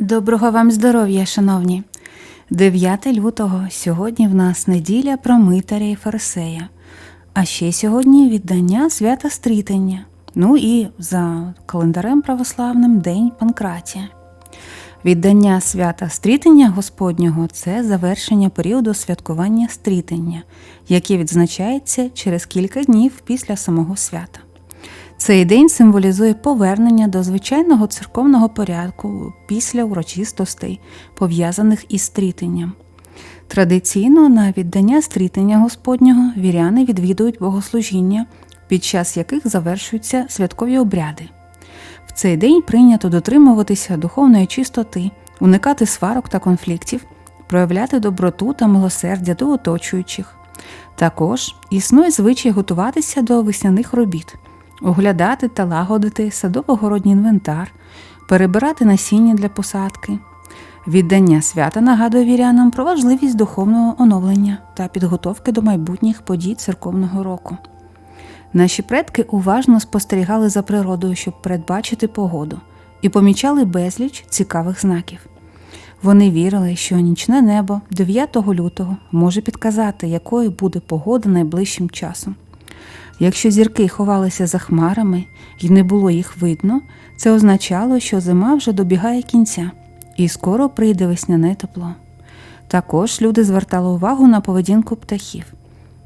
Доброго вам здоров'я, шановні. 9 лютого сьогодні в нас неділя про митаря і фарисея. А ще сьогодні віддання свята стрітення. Ну і за календарем православним День Панкратія. Віддання свята стрітення Господнього це завершення періоду святкування стрітення, яке відзначається через кілька днів після самого свята. Цей день символізує повернення до звичайного церковного порядку після урочистостей, пов'язаних із стрітенням. Традиційно на віддання стрітення Господнього віряни відвідують богослужіння, під час яких завершуються святкові обряди. В цей день прийнято дотримуватися духовної чистоти, уникати сварок та конфліктів, проявляти доброту та милосердя до оточуючих. Також існує звичай готуватися до весняних робіт, оглядати та лагодити садово-городній інвентар, перебирати насіння для посадки. Віддання свята нагадує вірянам про важливість духовного оновлення та підготовки до майбутніх подій церковного року. Наші предки уважно спостерігали за природою, щоб передбачити погоду, і помічали безліч цікавих знаків. Вони вірили, що нічне небо 9 лютого може підказати, якою буде погода найближчим часом. Якщо зірки ховалися за хмарами і не було їх видно, це означало, що зима вже добігає кінця і скоро прийде весняне тепло. Також люди звертали увагу на поведінку птахів.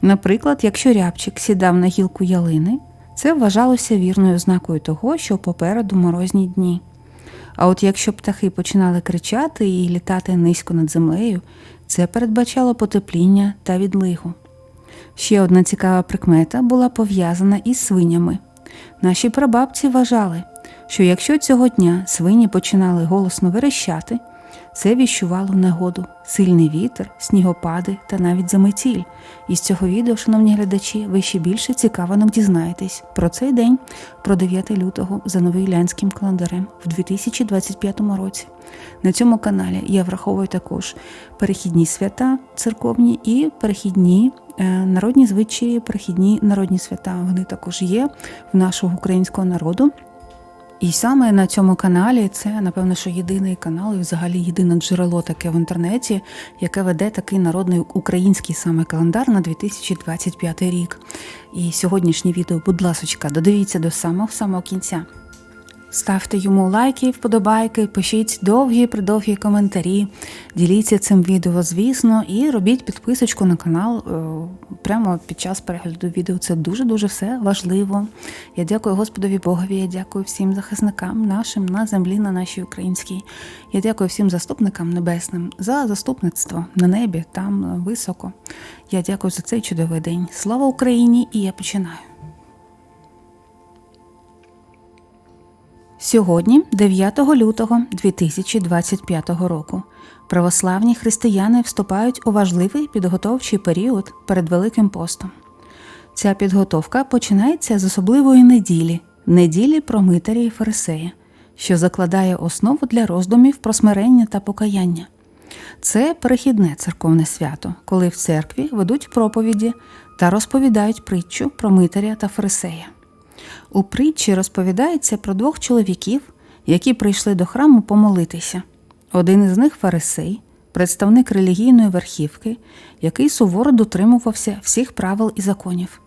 Наприклад, якщо рябчик сідав на гілку ялини, це вважалося вірною ознакою того, що попереду морозні дні. А от якщо птахи починали кричати і літати низько над землею, це передбачало потепління та відлигу. Ще одна цікава прикмета була пов'язана із свинями. Наші прабабці вважали, що якщо цього дня свині починали голосно верещати, це віщувало негоду, сильний вітер, снігопади та навіть заметіль. Із цього відео, шановні глядачі, ви ще більше цікавинок дізнаєтесь про цей день, про 9 лютого за новоілянським календарем в 2025 році. На цьому каналі я враховую також перехідні свята церковні і перехідні народні звичаї, перехідні народні свята. Вони також є в нашого українського народу. І саме на цьому каналі це, напевно, що єдиний канал і взагалі єдине джерело таке в інтернеті, яке веде такий народний український саме календар на 2025 рік. І сьогоднішнє відео, будь ласочка, додивіться до самого самого кінця. Ставте йому лайки, вподобайки, пишіть довгі придовгі коментарі, діліться цим відео, звісно, і робіть підписочку на канал е, прямо під час перегляду відео. Це дуже-дуже все важливо. Я дякую Господові Богові, я дякую всім захисникам нашим на землі, на нашій українській. Я дякую всім заступникам небесним за заступництво на небі, там високо. Я дякую за цей чудовий день. Слава Україні! І я починаю. Сьогодні, 9 лютого 2025 року, православні християни вступають у важливий підготовчий період перед Великим постом. Ця підготовка починається з особливої неділі неділі про митаря і фарисея, що закладає основу для роздумів про смирення та покаяння. Це перехідне церковне свято, коли в церкві ведуть проповіді та розповідають притчу про митаря та фарисея. У притчі розповідається про двох чоловіків, які прийшли до храму помолитися. Один із них фарисей, представник релігійної верхівки, який суворо дотримувався всіх правил і законів.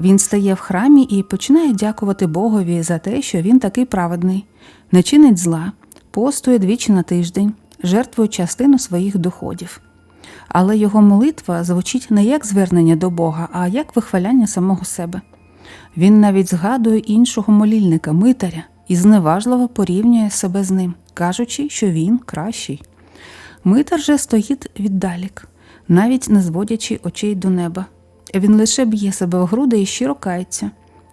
Він стає в храмі і починає дякувати Богові за те, що він такий праведний, не чинить зла, постує двічі на тиждень, жертвує частину своїх доходів. Але його молитва звучить не як звернення до Бога, а як вихваляння самого себе. Він навіть згадує іншого молільника, митаря, і зневажливо порівнює себе з ним, кажучи, що він кращий. Митар же стоїть віддалік, навіть не зводячи очей до неба. Він лише б'є себе в груди і щиро кається.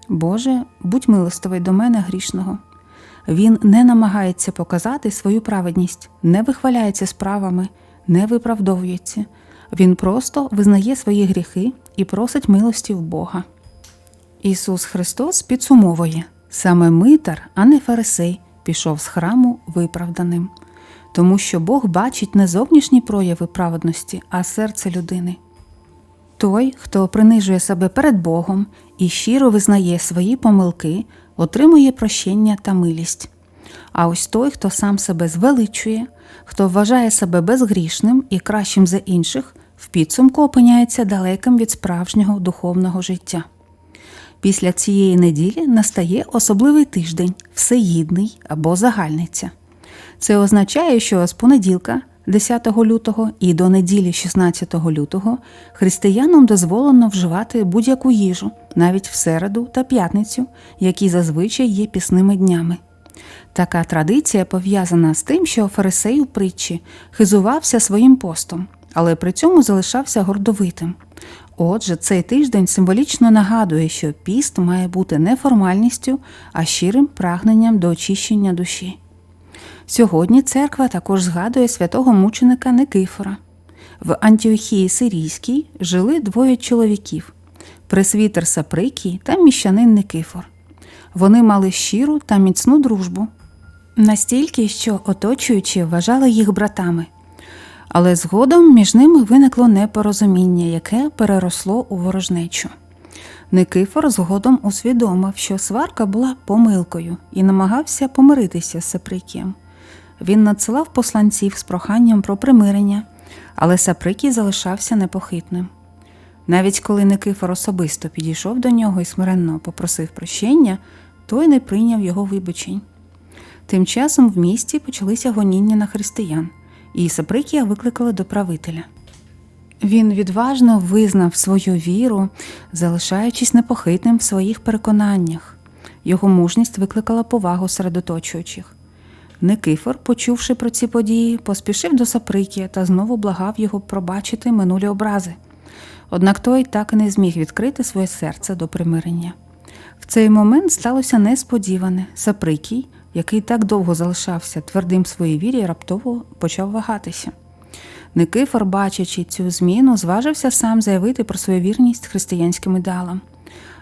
Боже, будь милостивий до мене грішного. Він не намагається показати свою праведність, не вихваляється справами, не виправдовується. Він просто визнає свої гріхи і просить милості в Бога. Ісус Христос підсумовує саме митар, а не фарисей, пішов з храму виправданим, тому що Бог бачить не зовнішні прояви праведності, а серце людини. Той, хто принижує себе перед Богом і щиро визнає свої помилки, отримує прощення та милість. А ось той, хто сам себе звеличує, хто вважає себе безгрішним і кращим за інших, в підсумку опиняється далеким від справжнього духовного життя. Після цієї неділі настає особливий тиждень, всеїдний або загальниця. Це означає, що з понеділка, 10 лютого, і до неділі 16 лютого християнам дозволено вживати будь-яку їжу, навіть в середу та п'ятницю, які зазвичай є пісними днями. Така традиція пов'язана з тим, що фарисей у притчі хизувався своїм постом, але при цьому залишався гордовитим. Отже, цей тиждень символічно нагадує, що піст має бути не формальністю, а щирим прагненням до очищення душі. Сьогодні церква також згадує святого мученика Никифора. В Антіохії Сирійській жили двоє чоловіків пресвітер Саприкій та міщанин Никифор. Вони мали щиру та міцну дружбу, настільки, що оточуючі вважали їх братами. Але згодом між ними виникло непорозуміння, яке переросло у ворожнечу. Никифор згодом усвідомив, що сварка була помилкою і намагався помиритися з Саприкієм. Він надсилав посланців з проханням про примирення, але Саприкій залишався непохитним. Навіть коли Никифор особисто підійшов до нього і смиренно попросив прощення, той не прийняв його вибачень. Тим часом в місті почалися гоніння на християн, і Саприкія викликали до правителя. Він відважно визнав свою віру, залишаючись непохитним в своїх переконаннях. Його мужність викликала повагу серед оточуючих. Никифор, почувши про ці події, поспішив до Саприкія та знову благав його пробачити минулі образи. Однак той так і не зміг відкрити своє серце до примирення. В цей момент сталося несподіване. Саприкій, який так довго залишався твердим в своїй вірі, раптово почав вагатися. Никифор, бачачи цю зміну, зважився сам заявити про свою вірність християнським ідеалам.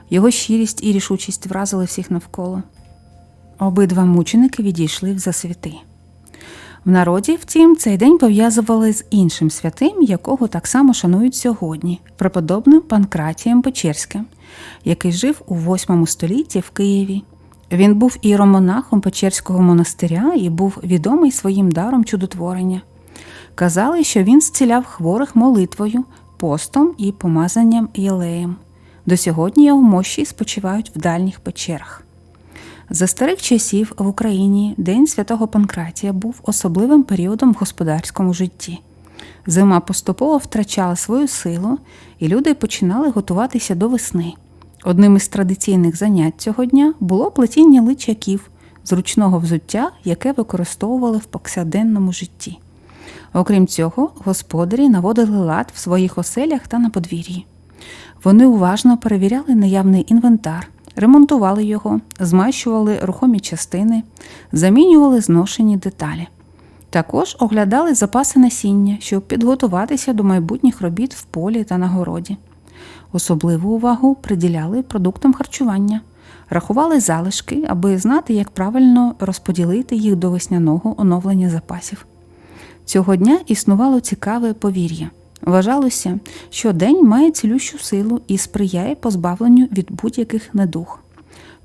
Його щирість і рішучість вразили всіх навколо. Обидва мученики відійшли в засвіти. В народі, втім, цей день пов'язували з іншим святим, якого так само шанують сьогодні, преподобним Панкратієм Печерським, який жив у VIII столітті в Києві. Він був іеромонахом Печерського монастиря і був відомий своїм даром чудотворення. Казали, що він зціляв хворих молитвою, постом і помазанням єлеєм. До сьогодні його мощі спочивають в дальніх печерах. За старих часів в Україні День святого Панкратія був особливим періодом в господарському житті. Зима поступово втрачала свою силу, і люди починали готуватися до весни. Одним із традиційних занять цього дня було плетіння личаків, зручного взуття, яке використовували в повсякденному житті. Окрім цього, господарі наводили лад в своїх оселях та на подвір'ї. Вони уважно перевіряли наявний інвентар, ремонтували його, змащували рухомі частини, замінювали зношені деталі. Також оглядали запаси насіння, щоб підготуватися до майбутніх робіт в полі та на городі. Особливу увагу приділяли продуктам харчування, рахували залишки, аби знати, як правильно розподілити їх до весняного оновлення запасів. Цього дня існувало цікаве повір'я. Вважалося, що день має цілющу силу і сприяє позбавленню від будь-яких недуг.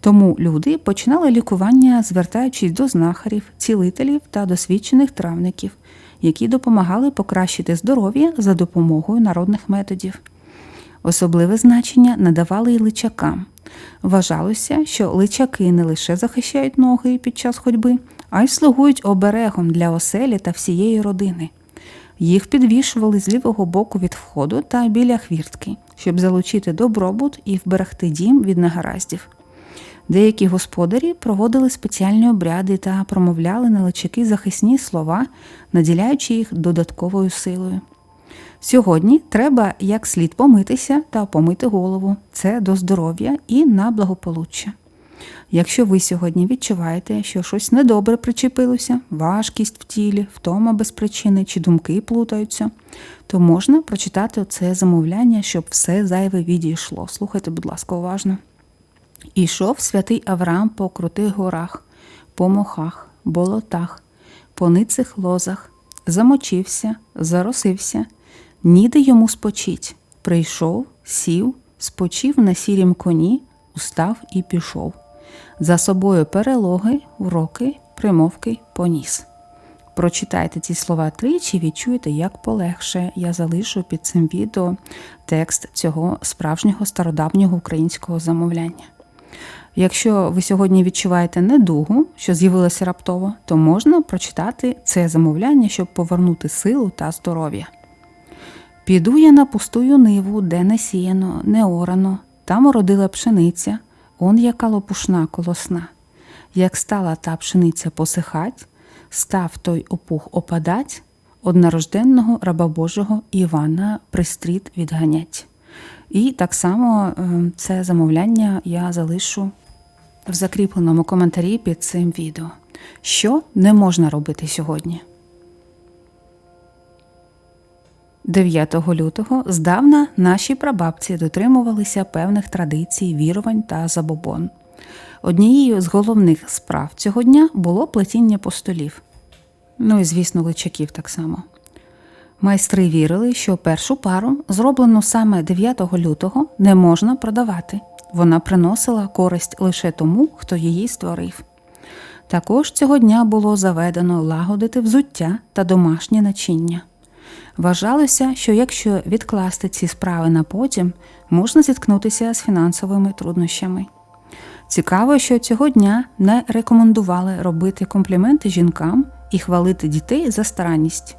Тому люди починали лікування, звертаючись до знахарів, цілителів та досвідчених травників, які допомагали покращити здоров'я за допомогою народних методів. Особливе значення надавали й личакам. Вважалося, що личаки не лише захищають ноги під час ходьби, а й слугують оберегом для оселі та всієї родини. Їх підвішували з лівого боку від входу та біля хвіртки, щоб залучити добробут і вберегти дім від негараздів. Деякі господарі проводили спеціальні обряди та промовляли на личаки захисні слова, наділяючи їх додатковою силою. Сьогодні треба як слід помитися та помити голову. Це до здоров'я і на благополуччя. Якщо ви сьогодні відчуваєте, що щось недобре причепилося, важкість в тілі, втома без причини чи думки плутаються, то можна прочитати оце замовляння, щоб все зайве відійшло. Слухайте, будь ласка, уважно. Ішов святий Авраам по крутих горах, по мохах, болотах, по ницих лозах, замочився, заросився, ніде йому спочить. Прийшов, сів, спочив на сірім коні, устав і пішов. За собою перелоги, уроки, примовки поніс. Прочитайте ці слова тричі, відчуєте, як полегше. Я залишу під цим відео текст цього справжнього стародавнього українського замовляння. Якщо ви сьогодні відчуваєте недугу, що з'явилася раптово, то можна прочитати це замовляння, щоб повернути силу та здоров'я. Піду я на пустую ниву, де не сіяно, не орано, там уродила пшениця, он яка лопушна колосна. Як стала та пшениця посихать, став той опух опадать, однорожденного раба Божого Івана пристріт відганять. І так само е, це замовляння я залишу в закріпленому коментарі під цим відео. Що не можна робити сьогодні? 9 лютого здавна наші прабабці дотримувалися певних традицій, вірувань та забобон. Однією з головних справ цього дня було плетіння постолів. Ну і, звісно, личаків так само. Майстри вірили, що першу пару, зроблену саме 9 лютого, не можна продавати. Вона приносила користь лише тому, хто її створив. Також цього дня було заведено лагодити взуття та домашнє начиння. Вважалося, що якщо відкласти ці справи на потім, можна зіткнутися з фінансовими труднощами. Цікаво, що цього дня не рекомендували робити компліменти жінкам і хвалити дітей за старанність.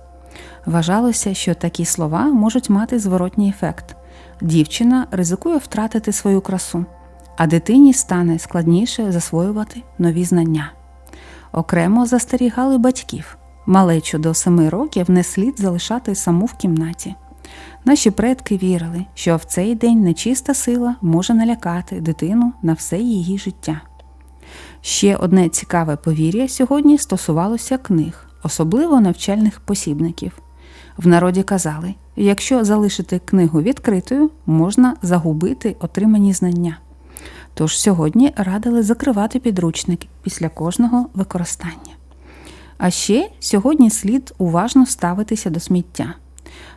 Вважалося, що такі слова можуть мати зворотній ефект. Дівчина ризикує втратити свою красу, а дитині стане складніше засвоювати нові знання. Окремо застерігали батьків. Малечу до семи років не слід залишати саму в кімнаті. Наші предки вірили, що в цей день нечиста сила може налякати дитину на все її життя. Ще одне цікаве повір'я сьогодні стосувалося книг, особливо навчальних посібників. В народі казали, якщо залишити книгу відкритою, можна загубити отримані знання. Тож сьогодні радили закривати підручник після кожного використання. А ще сьогодні слід уважно ставитися до сміття.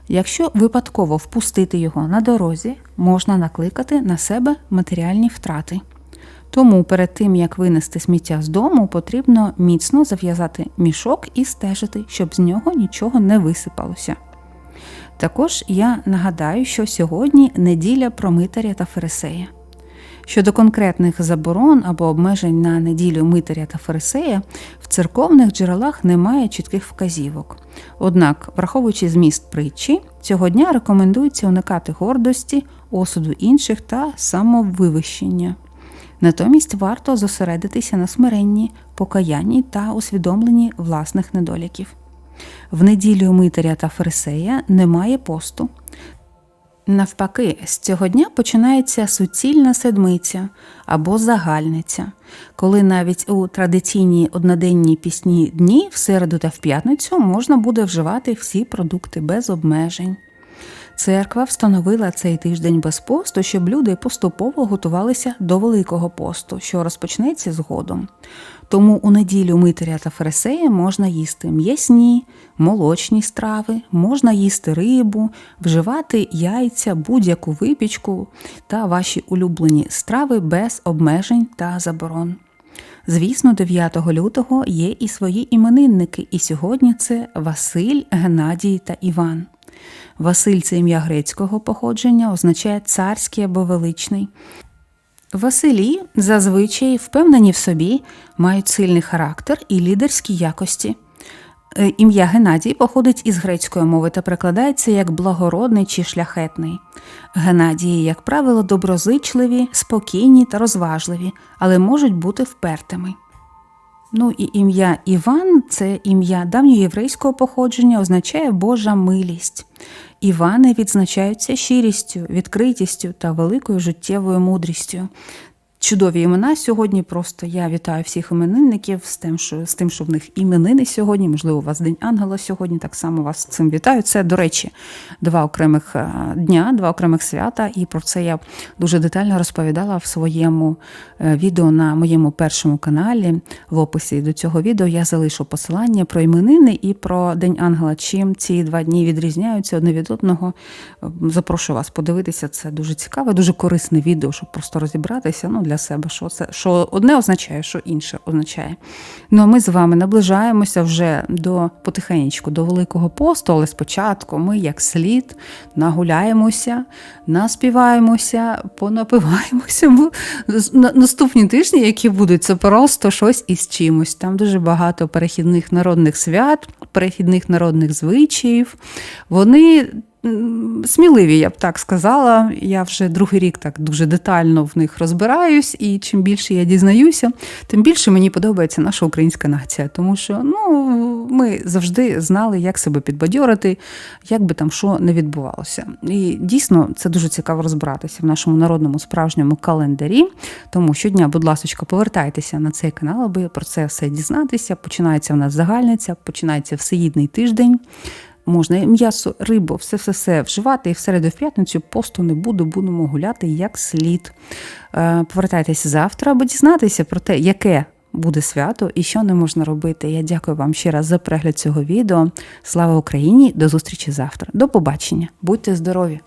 Якщо випадково впустити його на дорозі, можна накликати на себе матеріальні втрати. Тому перед тим, як винести сміття з дому, потрібно міцно зав'язати мішок і стежити, щоб з нього нічого не висипалося. Також я нагадаю, що сьогодні неділя про митаря та фарисея. Щодо конкретних заборон або обмежень на неділю митаря та фарисея, в церковних джерелах немає чітких вказівок. Однак, враховуючи зміст притчі, цього дня рекомендується уникати гордості, осуду інших та самовивищення. Натомість варто зосередитися на смиренні, покаянні та усвідомленні власних недоліків. В неділю митаря та фарисея немає посту. Навпаки, з цього дня починається суцільна седмиця або загальниця, коли навіть у традиційні одноденні пісні дні в середу та в п'ятницю можна буде вживати всі продукти без обмежень. Церква встановила цей тиждень без посту, щоб люди поступово готувалися до Великого посту, що розпочнеться згодом. Тому у неділю митаря та фарисея можна їсти м'ясні, молочні страви, можна їсти рибу, вживати яйця, будь-яку випічку та ваші улюблені страви без обмежень та заборон. Звісно, 9 лютого є і свої іменинники, і сьогодні це Василь, Геннадій та Іван. Василь це ім'я грецького походження, означає царський або величний. Василі зазвичай впевнені в собі, мають сильний характер і лідерські якості. Е, Ім'я Геннадій походить із грецької мови та перекладається як благородний чи шляхетний. Геннадії, як правило, доброзичливі, спокійні та розважливі, але можуть бути впертими. Ну і ім'я Іван це ім'я давньоєврейського походження, означає Божа милість. Івани відзначаються щирістю, відкритістю та великою життєвою мудрістю. Чудові імена сьогодні. Просто я вітаю всіх іменинників з тим, що з тим, що в них іменини сьогодні. Можливо, у вас День Ангела сьогодні. Так само вас з цим вітаю. Це, до речі, два окремих е, дня, два окремих свята. І про це я дуже детально розповідала в своєму е, відео на моєму першому каналі. В описі до цього відео я залишу посилання про іменини і про День Ангела. Чим ці два дні відрізняються одне від одного. Запрошую вас подивитися. Це дуже цікаве, дуже корисне відео, щоб просто розібратися. Ну, для для себе, що це що одне означає, що інше означає. Ну а ми з вами наближаємося вже до потихеньку до Великого посту, але спочатку ми, як слід, нагуляємося, наспіваємося, понапиваємося. Наступні тижні, які будуть, це просто щось із чимось. Там дуже багато перехідних народних свят, перехідних народних звичаїв. Вони сміливі, я б так сказала. Я вже другий рік так дуже детально в них розбираюсь, і чим більше я дізнаюся, тим більше мені подобається наша українська нація, тому що ну, ми завжди знали, як себе підбадьорити, як би там що не відбувалося. І дійсно це дуже цікаво розбиратися в нашому народному справжньому календарі. Тому щодня, будь ласка, повертайтеся на цей канал, аби про це все дізнатися. Починається в нас загальниця, починається всеїдний тиждень. Можна м'ясо, рибу, все все все вживати, і в середу в п'ятницю посту не буду, будемо гуляти як слід. Е, Повертайтеся завтра, аби дізнатися про те, яке буде свято і що не можна робити. Я дякую вам ще раз за перегляд цього відео. Слава Україні! До зустрічі завтра. До побачення. Будьте здорові!